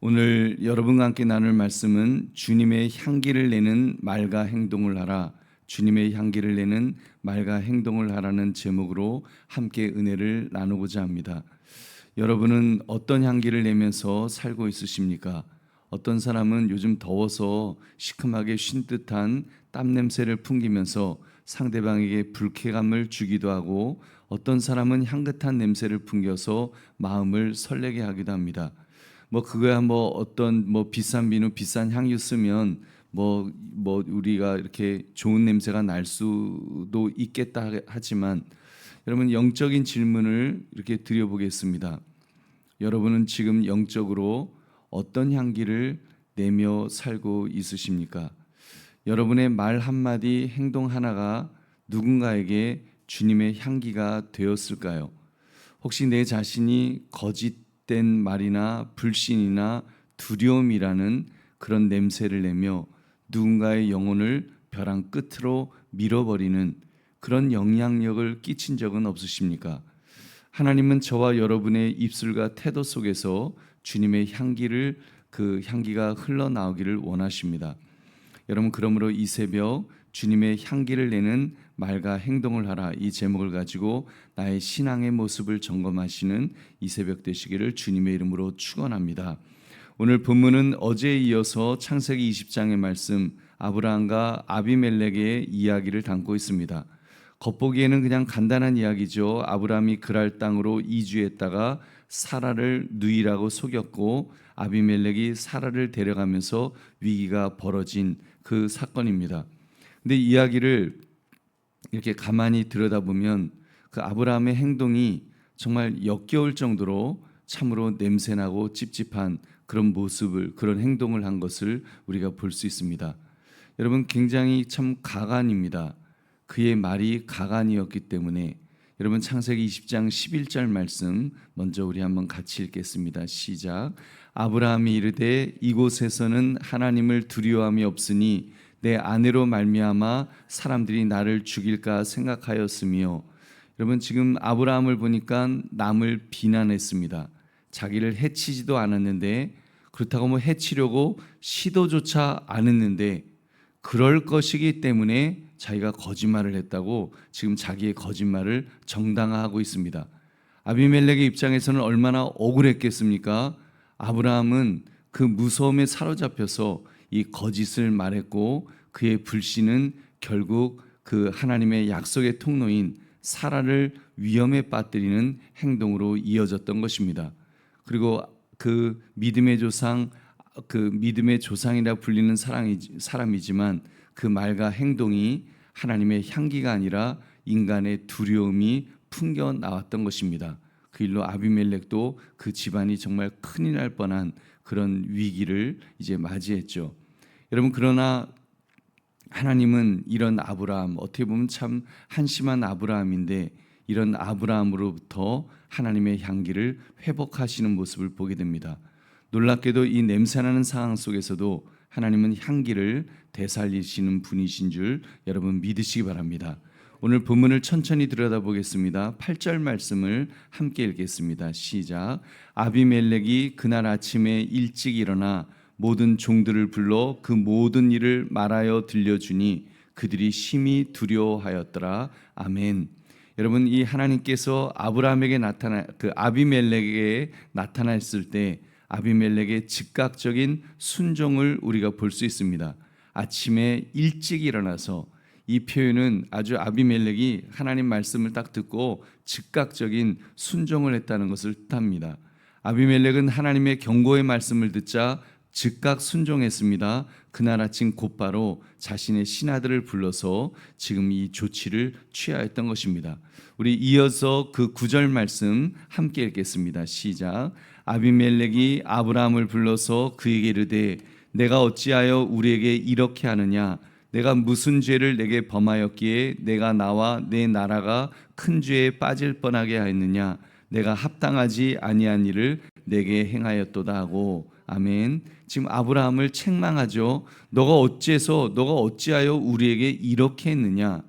오늘 여러분과 함께 나눌 말씀은 주님의 향기를 내는 말과 행동을 하라. 주님의 향기를 내는 말과 행동을 하라는 제목으로 함께 은혜를 나누고자 합니다. 여러분은 어떤 향기를 내면서 살고 있으십니까? 어떤 사람은 요즘 더워서 시큼하게 쉰 듯한 땀 냄새를 풍기면서 상대방에게 불쾌감을 주기도 하고 어떤 사람은 향긋한 냄새를 풍겨서 마음을 설레게 하기도 합니다. 뭐 그거야 뭐 어떤 뭐 비싼 비누 비싼 향유 쓰면 뭐뭐 우리가 이렇게 좋은 냄새가 날 수도 있겠다 하지만 여러분 영적인 질문을 이렇게 드려보겠습니다. 여러분은 지금 영적으로 어떤 향기를 내며 살고 있으십니까? 여러분의 말 한마디 행동 하나가 누군가에게 주님의 향기가 되었을까요? 혹시 내 자신이 거짓 된 말이나 불신이나 두려움이라는 그런 냄새를 내며 누군가의 영혼을 벼랑 끝으로 밀어버리는 그런 영향력을 끼친 적은 없으십니까? 하나님은 저와 여러분의 입술과 태도 속에서 주님의 향기를 그 향기가 흘러나오기를 원하십니다. 여러분 그러므로 이 새벽 주님의 향기를 내는 말과 행동을 하라 이 제목을 가지고 나의 신앙의 모습을 점검하시는 이 새벽 되시기를 주님의 이름으로 축원합니다. 오늘 본문은 어제에 이어서 창세기 20장의 말씀 아브라함과 아비멜렉의 이야기를 담고 있습니다. 겉보기에는 그냥 간단한 이야기죠. 아브라함이 그랄 땅으로 이주했다가 사라를 누이라고 속였고 아비멜렉이 사라를 데려가면서 위기가 벌어진 그 사건입니다. 근데 이야기를 이렇게 가만히 들여다보면 그 아브라함의 행동이 정말 역겨울 정도로 참으로 냄새나고 찝찝한 그런 모습을 그런 행동을 한 것을 우리가 볼 수 있습니다. 여러분 굉장히 참 가관입니다. 그의 말이 가관이었기 때문에 여러분 창세기 20장 11절 말씀 먼저 우리 한번 같이 읽겠습니다. 시작. 아브라함이 이르되 이곳에서는 하나님을 두려움이 없으니 내 아내로 말미암아 사람들이 나를 죽일까 생각하였으며 여러분 지금 아브라함을 보니까 남을 비난했습니다. 자기를 해치지도 않았는데 그렇다고 뭐 해치려고 시도조차 안 했는데 그럴 것이기 때문에 자기가 거짓말을 했다고 지금 자기의 거짓말을 정당화하고 있습니다. 아비멜렉의 입장에서는 얼마나 억울했겠습니까? 아브라함은 그 무서움에 사로잡혀서 이 거짓을 말했고 그의 불신은 결국 그 하나님의 약속의 통로인 사라를 위험에 빠뜨리는 행동으로 이어졌던 것입니다. 그리고 그 믿음의 조상 그 믿음의 조상이라 불리는 사람이지만 그 말과 행동이 하나님의 향기가 아니라 인간의 두려움이 풍겨 나왔던 것입니다. 그 일로 아비멜렉도 그 집안이 정말 큰일 날 뻔한 그런 위기를 이제 맞이했죠. 여러분 그러나 하나님은 이런 아브라함 어떻게 보면 참 한심한 아브라함인데 이런 아브라함으로부터 하나님의 향기를 회복하시는 모습을 보게 됩니다. 놀랍게도 이 냄새나는 상황 속에서도 하나님은 향기를 되살리시는 분이신 줄 여러분 믿으시기 바랍니다. 오늘 본문을 천천히 들여다보겠습니다. 8절 말씀을 함께 읽겠습니다. 시작. 아비멜렉이 그날 아침에 일찍 일어나 모든 종들을 불러 그 모든 일을 말하여 들려주니 그들이 심히 두려워하였더라. 아멘. 여러분 이 하나님께서 아브라함에게 나타나 그 아비멜렉에게 나타났을 때 아비멜렉의 즉각적인 순종을 우리가 볼 수 있습니다. 아침에 일찍 일어나서 이 표현은 아주 아비멜렉이 하나님 말씀을 딱 듣고 즉각적인 순종을 했다는 것을 뜻합니다. 아비멜렉은 하나님의 경고의 말씀을 듣자 즉각 순종했습니다. 그날 아침 곧바로 자신의 신하들을 불러서 지금 이 조치를 취하였던 것입니다. 우리 이어서 그 구절 말씀 함께 읽겠습니다. 시작. 아비멜렉이 아브라함을 불러서 그에게 이르되 내가 어찌하여 우리에게 이렇게 하느냐 내가 무슨 죄를 내게 범하였기에 내가 나와 내 나라가 큰 죄에 빠질 뻔하게 하였느냐 내가 합당하지 아니한 일을 내게 행하였도다 하고 아멘. 지금 아브라함을 책망하죠. 너가 어째서 너가 어찌하여 우리에게 이렇게 했느냐?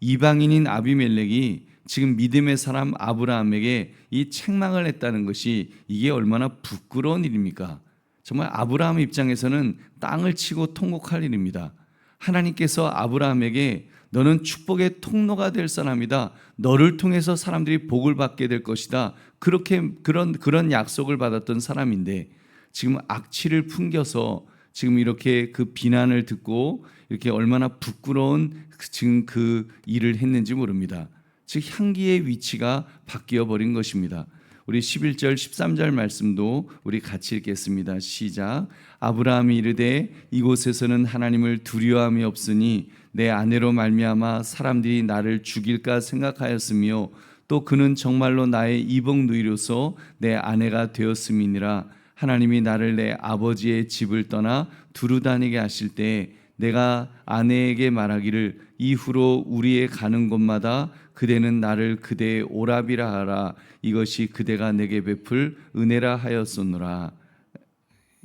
이방인인 아비멜렉이 지금 믿음의 사람 아브라함에게 이 책망을 했다는 것이 이게 얼마나 부끄러운 일입니까? 정말 아브라함 입장에서는 땅을 치고 통곡할 일입니다. 하나님께서 아브라함에게 너는 축복의 통로가 될 사람이다. 너를 통해서 사람들이 복을 받게 될 것이다. 그렇게 그런 그런 약속을 받았던 사람인데 지금 악취를 풍겨서 지금 이렇게 그 비난을 듣고 이렇게 얼마나 부끄러운 그- 지금 그 일을 했는지 모릅니다. 즉 향기의 위치가 바뀌어 버린 것입니다. 우리 11절 13절 말씀도 우리 같이 읽겠습니다. 시작. 아브라함이 이르되 이곳에서는 하나님을 두려움이 없으니 내 아내로 말미암아 사람들이 나를 죽일까 생각하였으며 또 그는 정말로 나의 이복 누이로서 내 아내가 되었음이니라 하나님이 나를 내 아버지의 집을 떠나 두루 다니게 하실 때 내가 아내에게 말하기를 이후로 우리의 가는 곳마다 그대는 나를 그대의 오랍이라 하라 이것이 그대가 내게 베풀 은혜라 하였소노라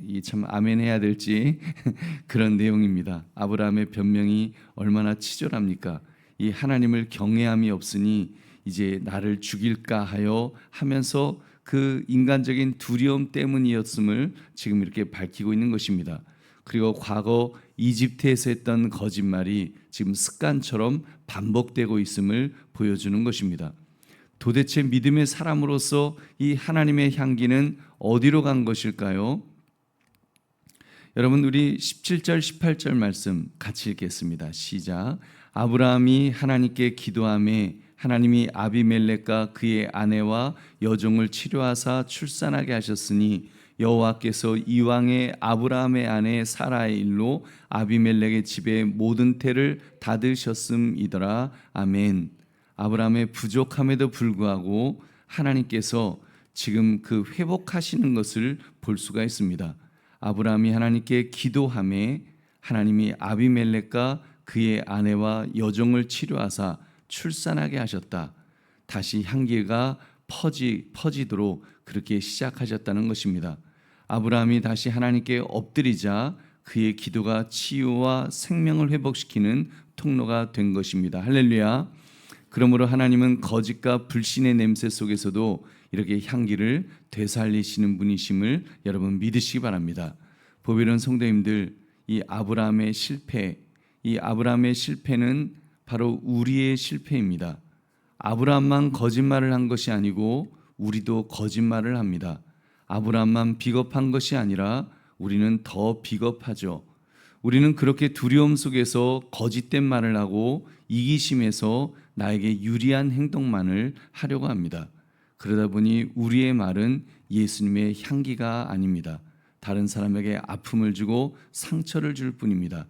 이 참 아멘 해야 될지 그런 내용입니다. 아브라함의 변명이 얼마나 치졸합니까? 이 하나님을 경외함이 없으니 이제 나를 죽일까 하여 하면서 그 인간적인 두려움 때문이었음을 지금 이렇게 밝히고 있는 것입니다. 그리고 과거 이집트에서 했던 거짓말이 지금 습관처럼 반복되고 있음을 보여주는 것입니다. 도대체 믿음의 사람으로서 이 하나님의 향기는 어디로 간 것일까요? 여러분 우리 17절 18절 말씀 같이 읽겠습니다. 시작. 아브라함이 하나님께 기도함에 하나님이 아비멜렉과 그의 아내와 여종을 치료하사 출산하게 하셨으니 여호와께서 이왕의 아브라함의 아내 사라의 일로 아비멜렉의 집에 모든 태를 닫으셨음이더라. 아멘. 아브라함의 부족함에도 불구하고 하나님께서 지금 그 회복하시는 것을 볼 수가 있습니다. 아브라함이 하나님께 기도함에 하나님이 아비멜렉과 그의 아내와 여종을 치료하사 출산하게 하셨다. 다시 향기가 퍼지 퍼지도록 그렇게 시작하셨다는 것입니다. 아브라함이 다시 하나님께 엎드리자 그의 기도가 치유와 생명을 회복시키는 통로가 된 것입니다. 할렐루야. 그러므로 하나님은 거짓과 불신의 냄새 속에서도 이렇게 향기를 되살리시는 분이심을 여러분 믿으시기 바랍니다. 보배로운 성도님들, 이 아브라함의 실패, 이 아브라함의 실패는 바로 우리의 실패입니다. 아브라함만 거짓말을 한 것이 아니고 우리도 거짓말을 합니다. 아브라함만 비겁한 것이 아니라 우리는 더 비겁하죠. 우리는 그렇게 두려움 속에서 거짓된 말을 하고 이기심에서 나에게 유리한 행동만을 하려고 합니다. 그러다 보니 우리의 말은 예수님의 향기가 아닙니다. 다른 사람에게 아픔을 주고 상처를 줄 뿐입니다.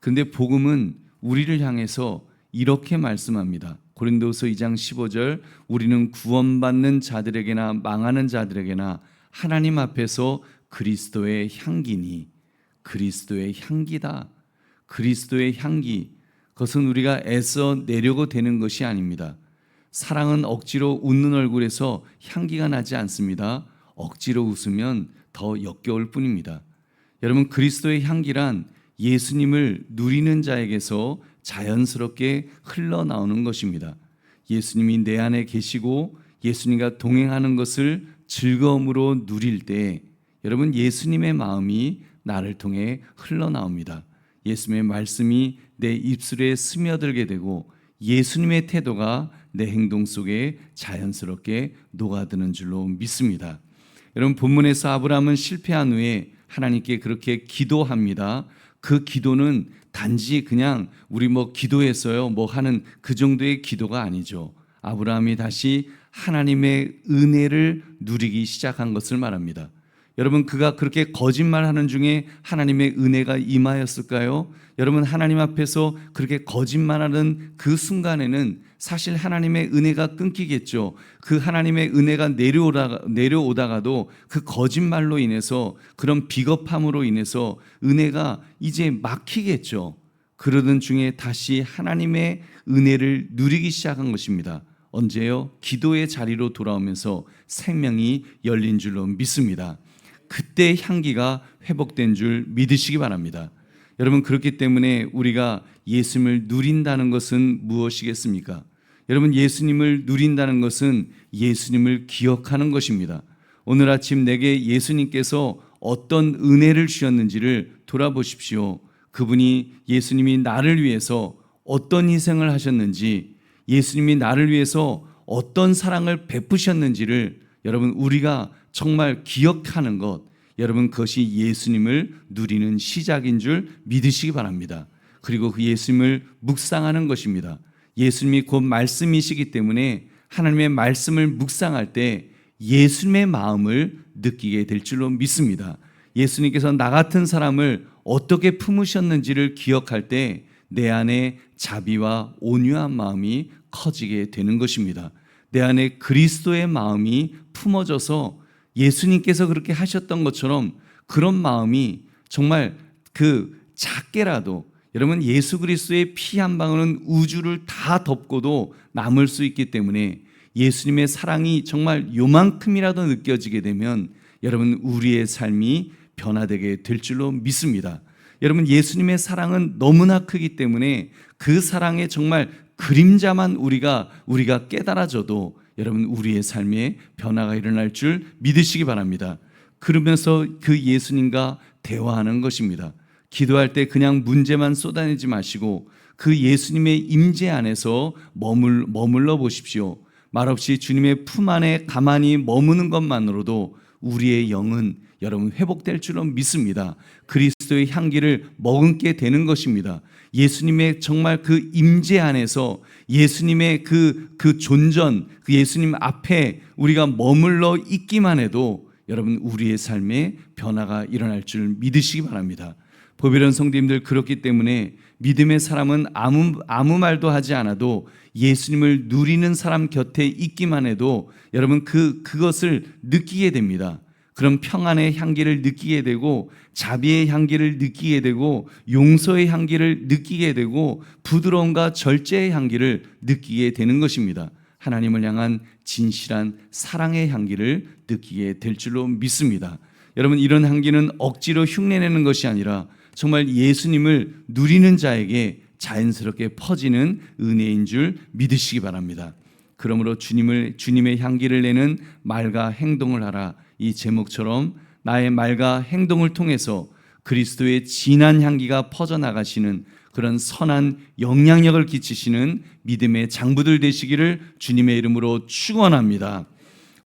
근데 복음은 우리를 향해서 이렇게 말씀합니다. 고린도서 2장 15절 우리는 구원받는 자들에게나 망하는 자들에게나 하나님 앞에서 그리스도의 향기니 그리스도의 향기다. 그리스도의 향기 그것은 우리가 애써 내려고 되는 것이 아닙니다. 사랑은 억지로 웃는 얼굴에서 향기가 나지 않습니다. 억지로 웃으면 더 역겨울 뿐입니다. 여러분 그리스도의 향기란 예수님을 누리는 자에게서 자연스럽게 흘러나오는 것입니다. 예수님이 내 안에 계시고 예수님과 동행하는 것을 즐거움으로 누릴 때 여러분 예수님의 마음이 나를 통해 흘러나옵니다. 예수님의 말씀이 내 입술에 스며들게 되고 예수님의 태도가 내 행동 속에 자연스럽게 녹아드는 줄로 믿습니다. 여러분 본문에서 아브라함은 실패한 후에 하나님께 그렇게 기도합니다. 그 기도는 단지 그냥 우리 뭐 기도했어요 뭐 하는 그 정도의 기도가 아니죠. 아브라함이 다시 하나님의 은혜를 누리기 시작한 것을 말합니다. 여러분 그가 그렇게 거짓말하는 중에 하나님의 은혜가 임하였을까요? 여러분 하나님 앞에서 그렇게 거짓말하는 그 순간에는 사실 하나님의 은혜가 끊기겠죠. 그 하나님의 은혜가 내려오다가, 내려오다가도 그 거짓말로 인해서 그런 비겁함으로 인해서 은혜가 이제 막히겠죠. 그러던 중에 다시 하나님의 은혜를 누리기 시작한 것입니다. 언제요? 기도의 자리로 돌아오면서 생명이 열린 줄로 믿습니다. 그때 향기가 회복된 줄 믿으시기 바랍니다. 여러분 그렇기 때문에 우리가 예수님을 누린다는 것은 무엇이겠습니까? 여러분 예수님을 누린다는 것은 예수님을 기억하는 것입니다. 오늘 아침 내게 예수님께서 어떤 은혜를 주셨는지를 돌아보십시오. 그분이 예수님이 나를 위해서 어떤 희생을 하셨는지, 예수님이 나를 위해서 어떤 사랑을 베푸셨는지를 여러분 우리가 정말 기억하는 것, 여러분 그것이 예수님을 누리는 시작인 줄 믿으시기 바랍니다. 그리고 그 예수님을 묵상하는 것입니다. 예수님이 곧 말씀이시기 때문에 하나님의 말씀을 묵상할 때 예수님의 마음을 느끼게 될 줄로 믿습니다. 예수님께서 나 같은 사람을 어떻게 품으셨는지를 기억할 때 내 안에 자비와 온유한 마음이 커지게 되는 것입니다. 내 안에 그리스도의 마음이 품어져서 예수님께서 그렇게 하셨던 것처럼 그런 마음이 정말 그 작게라도 여러분 예수 그리스도의 피 한 방울은 우주를 다 덮고도 남을 수 있기 때문에 예수님의 사랑이 정말 요만큼이라도 느껴지게 되면 여러분 우리의 삶이 변화되게 될 줄로 믿습니다. 여러분 예수님의 사랑은 너무나 크기 때문에 그 사랑의 정말 그림자만 우리가 우리가 깨달아져도 여러분 우리의 삶에 변화가 일어날 줄 믿으시기 바랍니다. 그러면서 그 예수님과 대화하는 것입니다. 기도할 때 그냥 문제만 쏟아내지 마시고 그 예수님의 임재 안에서 머물 머물러 보십시오. 말없이 주님의 품 안에 가만히 머무는 것만으로도 우리의 영은 여러분 회복될 줄로 믿습니다. 그리스도의 향기를 머금게 되는 것입니다. 예수님의 정말 그 임재 안에서 예수님의 그, 그 존전, 그 예수님 앞에 우리가 머물러 있기만 해도 여러분 우리의 삶에 변화가 일어날 줄 믿으시기 바랍니다. 보배론 성도님들 그렇기 때문에 믿음의 사람은 아무 아무 말도 하지 않아도 예수님을 누리는 사람 곁에 있기만 해도 여러분 그 그것을 느끼게 됩니다. 그런 평안의 향기를 느끼게 되고 자비의 향기를 느끼게 되고 용서의 향기를 느끼게 되고 부드러움과 절제의 향기를 느끼게 되는 것입니다. 하나님을 향한 진실한 사랑의 향기를 느끼게 될 줄로 믿습니다. 여러분 이런 향기는 억지로 흉내내는 것이 아니라 정말 예수님을 누리는 자에게 자연스럽게 퍼지는 은혜인 줄 믿으시기 바랍니다. 그러므로 주님을 주님의 향기를 내는 말과 행동을 하라 이 제목처럼 나의 말과 행동을 통해서 그리스도의 진한 향기가 퍼져 나가시는 그런 선한 영향력을 끼치시는 믿음의 장부들 되시기를 주님의 이름으로 축원합니다.